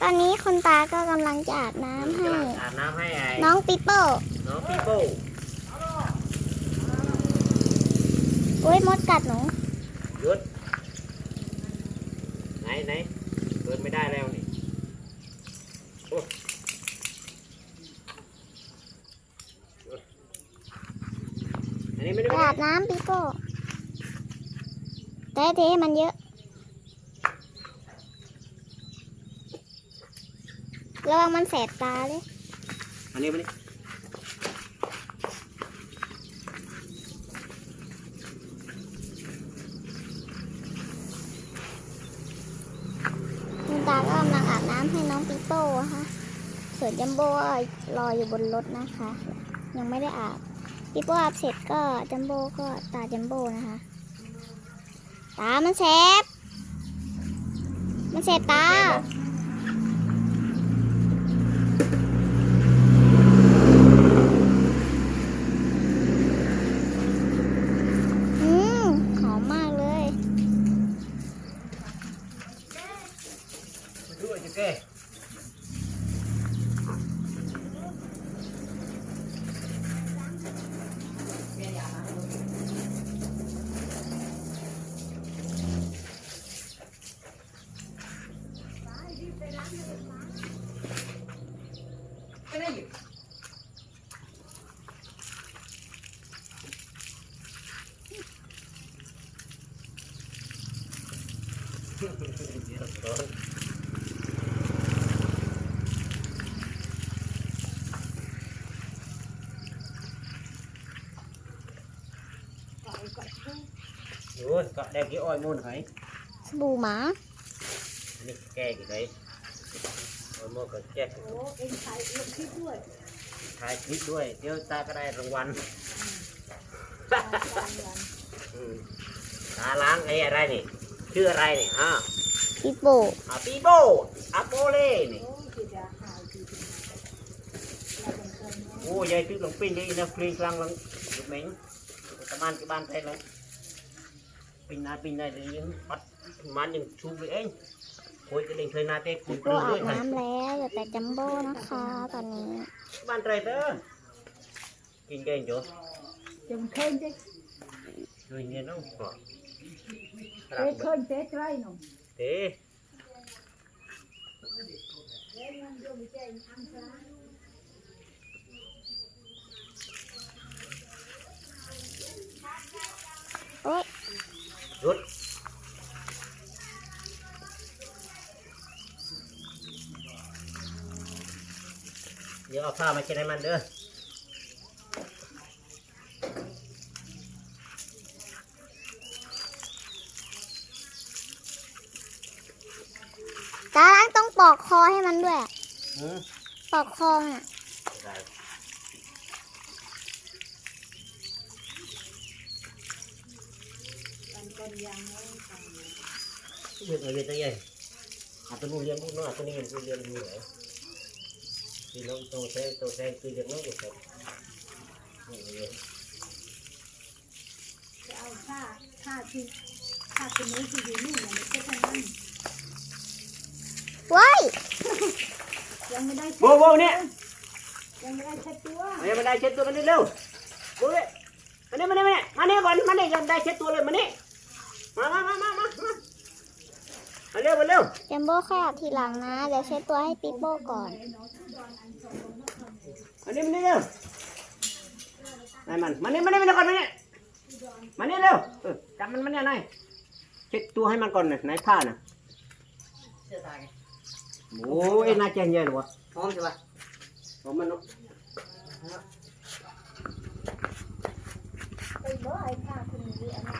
ตอนนี้คุณตาก็กำลังจะอาบน้ำให้ กำลังอาบน้ำให้ไอ้น้องปิโป้น้องปีโป้โอ้ยมดกัดหนู หยุดไหนไหนเดินไม่ได้แล้วนี่โอ้อันนี้ไม่ได้ไปไม่ได้อาบน้ำปิโป้แต่เทให้มันเยอะ ระวังมันแสบตาเลยอันนี้ไม่ได้คุณตาก็กำลังอาบน้ำให้น้องปิโป้อะค่ะส่วนจัมโบ้ก็รออยู่บนรถนะคะ ยังไม่ได้อาบปิโป้อาบเสร็จก็จัมโบ้ก็ตาจัมโบ้นะคะ ตามันแสบมันแสบตา อืมหอมมากเลย ด้วยจุ๊กเก้ โอ้ยก็ได้กี่อ้อยมูนไหสบู่หมานี่แก้กี่ไหนอ้อยมูนก็แก้โอ้เองถ่ายลงคลิปด้วยถ่ายคลิปด้วยเดี๋ยวตาก็ได้รางวัลตามวันวันอืมตาล้างไอ้อะไรนี่ชื่ออะไรนี่อ่าปิโป้อาปีโบอาโปเล่นี่โอ้ที่จะหายที่ถึงเราเป็นคนโอ้ยายตึกหลงปิ้งนี่นะคลีกลางหลังยุบเหม็งตะมันที่บ้านไทยเลยปิ้งนาปิ้งได้เลยยังปัดมันยังชูเลยเองโอยกระเด้งเคยนาเต้ปิปุ๋ยโป้ปลืออาด้วบยค่ะน้ำแล้วเหลือแต่จัมโบ้นะคะ ตอนนี้ บ้านไทยเด้อกินเก่งจ้ะจงเคยจะดูเงี้ยน้องขอเคยเคย เจ๊ใกล้หนุ่มเต้โอ๊ยหยุดเดี๋ยวเอาผ้ามาเช็ดให้มันเด้อ ตาล้างต้องปอกคอให้มันด้วยอืมปอกคอน่ะ ได้เวียนเอาเวียนตัวใหญ่อาตัวนู้นเรียนลูกน้อยตัวนี้เรียนเรียนดูเหรอที่น้องโตแท้โตแท้คือเรียนน้องอยู่ครับนี่เรียนจะเอาผ้าผ้าที่ผ้าตัวนี้ที่อยู่นี่เนี่ยมันก็ทั้งนั้น ว้ายยังไม่ได้โบโบเนี่ยยังไม่ได้เช็ดตัวมาเนี่ยมาได้เช็ดตัวมันนี่เร็วโบเลยมาเนี่ยมาเนี่ยมาเนี่ยมาเนี่ยก่อนมาเนี่ยยังได้เช็ดตัวเลยมาเนี่ยมามามามามามามาเร็วมาเร็วจัมโบ้ค่อยอาบทีหลังนะเดี๋ยวเช็ดตัวให้ปิโป้ก่อนมาเนี่ยมาเนี่ยเร็วนายมันมาเนี่ยมาเนี่ยมาเนี่ยก่อนมาเนี่ยมาเนี่ยเร็วเออจับมันมาเนี่ยนายเช็ดตัวให้มันก่อนหน่อยนายผ้าน่ะเสื้อตายไง โอ้ยน่าเจนเยอะเลยวะพร้อมใช่ปะผมมันเนอะไปบ่ไอ้ผ้าคนนี้อันนั้น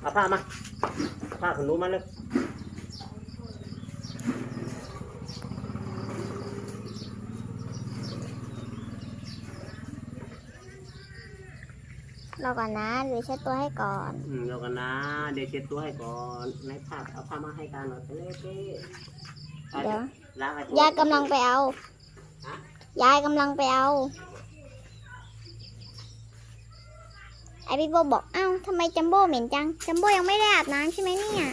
เอาผ้ามาผ้าขนหนูมาเลย รอก่อนนะเดี๋ยวเช็ดตัวให้ก่อน อืมเดี๋ยวกันนะ เดี๋ยวเช็ดตัวให้ก่อนนายผ้าเอาผ้ามาให้กันหน่อยเต้เต้เดี๋ยว ล้างไอ้ยายกำลังไปเอา ยายกำลังไปเอา ไอพี่โบบอก เอ้าทำไมจัมโบ้เหม็นจัง จัมโบ้ยังไม่ได้อาบน้ำใช่ไหมเนี่ย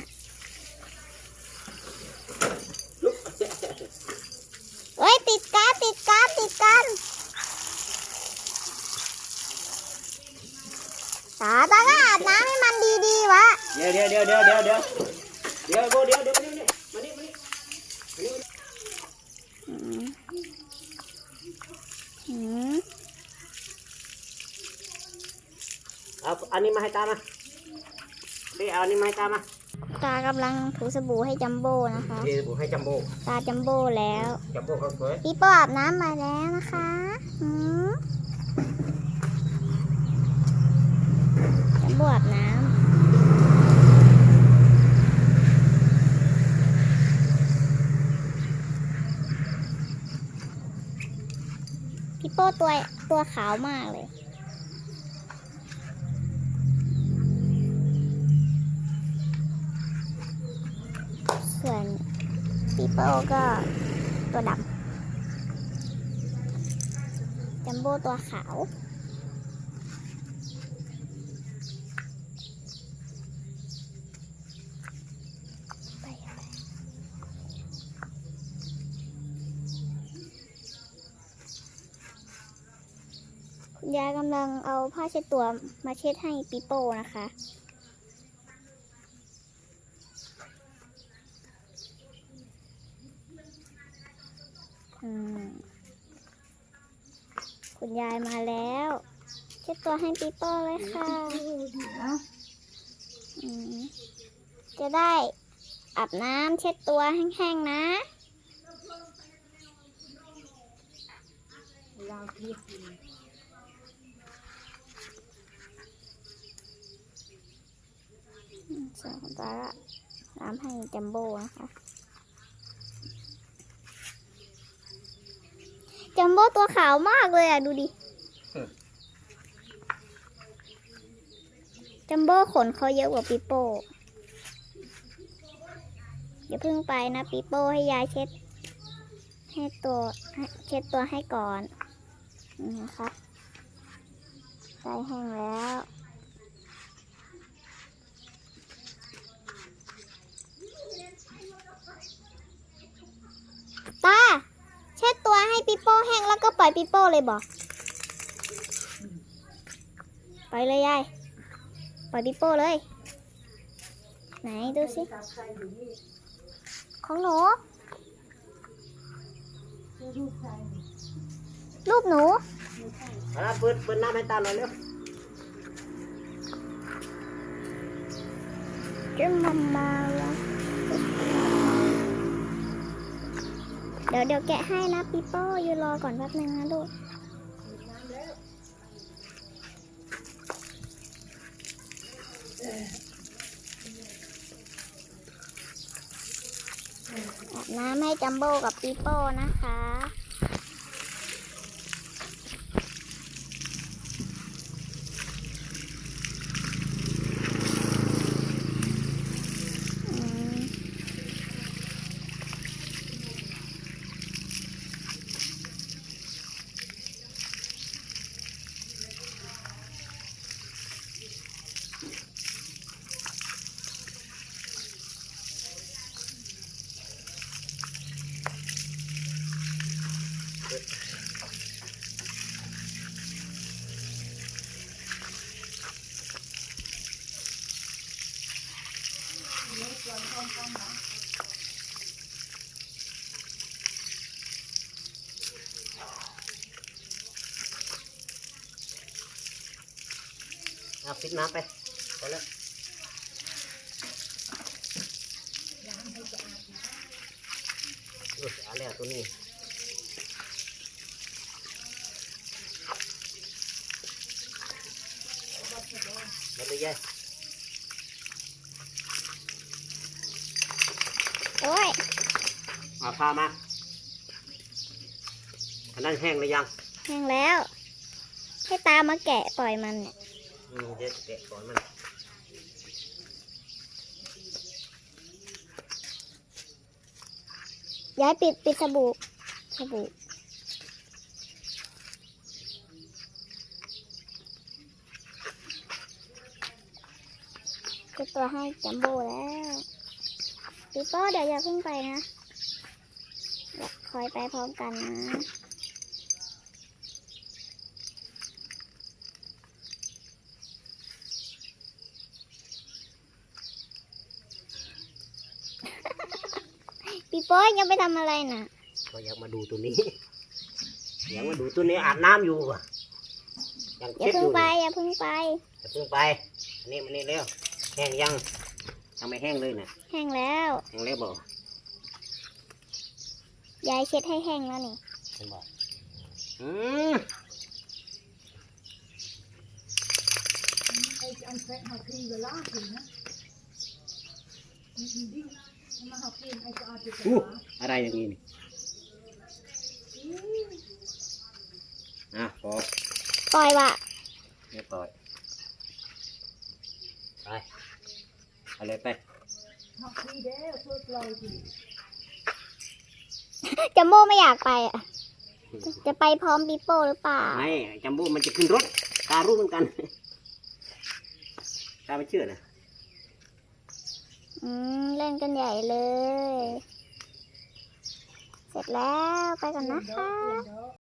ม ดี๋ยวเดี๋ยวเดี๋ยวเดี๋ยวเดี๋ยวเดี๋ยวเดี๋ยวโบเดี๋ยวเดี๋ยวมานี่มานี่มานี่ อืมอืม เอาอันนี้มาให้ตามาพี่เอาอันนี้มาให้ตามาตากำลังถูสบู่ให้จัมโบ้นะคะเดี๋ยวผมให้จัมโบ้ตาจัมโบ้แล้ว จัมโบ้เขาสวยปีโป้อาบน้ำมาแล้วนะคะอืมจัมโบ้อาบน้ำพี่โป้ตัวตัวขาวมากเลย ปโป้ก็ตัวดำจัมโบ้ตัวขาวไปคุณยายกำลังเอาผ้าเช็ดตัวมาเช็ดให้ปีโป้นะคะ คุณยายมาแล้วเช็ดตัวให้ปีโป้เลยค่ะ จะได้อาบน้ำเช็ดตัวแห้งๆนะเราเทียบกินอืมส่วนของตาละน้ำให้จัมโบ้นะคะ จัมโบ้ตัวขาวมากเลยอะ ดูดิ จัมโบ้ขนเขาเยอะกว่าปีโป้ อย่าเพิ่งไปนะปีโป้ให้ยายเช็ด ให้ตัวเช็ดตัวให้ก่อนนี่นะคะใส่แห้งแล้ว ตา เช็ดตัวให้ปีโป้แห้งแล้วก็ปล่อยปีโป้เลยบอกปล่อยเลยยาย ปล่อยปีโป้เลย ไหนดูสิกับใครอยู่นี่ของหนูคือรูปใครรูปหนูไม่ใช่เอาละเปิดเปิดน้ำให้ตาหน่อยเร็วจะมามา ดี๋ยวเดี๋ยวแกะให้นะปีโป้ยืนรอก่อนแป๊บนึงนะลูกอาบน้ำให้จัมโบ้กับปีโป้นะคะ ปิดน้ำไปพอแล้วโอ้ยเอาแล้วตัวนี้มาเลยยายโอ้ยมาพามาอันนั้นแห้งหรือยัง แห้งแล้ว ให้ตามาแกะปล่อยมันเนี่ย อืมเดี๋ยวแกะก่อนมันย้ายปิดปิดสบู่สบู่ก็ตัวให้จัมโบ้แล้วปีโป้เดี๋ยวอย่าเพิ่งไปนะเดี๋ยวคอยไปพร้อมกันนะ ปีโป้ยังไปทำอะไรน่ะ ก็อยากมาดูตัวนี้ อยากมาดูตัวนี้อาบน้ำอยู่ว่ะยังอย่าเช็ดอเพิ่งยู่ไปเนี่ยอย่าเพิ่งไป อย่าเพิ่งไปอันนี้มันนี่เร็วแห้งยังยังไม่แห้งเลยนะแห้งแล้ว แห้งแล้วบอกยายเช็ดให้แห้งแล้วนี่ เห็นบอกอืม ไอ้อันแฟะหาครีเวลาถึงนะนี่ดิมาหาครีไอ้ก็อาจจะอู้อะไรอย่างนี้นี่อะพอปล่อยวะเรียบร้อยไปเอาเลยไปหาครีเด้อเพื่อเราดิจัมโบ้ไม่อยากไปอะ จะไปพร้อมปีโป้หรือเปล่า ไม่จัมโบ้มันจะขึ้นรถตารู้เหมือนกันตาไม่เชื่อนะ อืมเล่นกันใหญ่เลย เสร็จแล้วไปกันนะคะ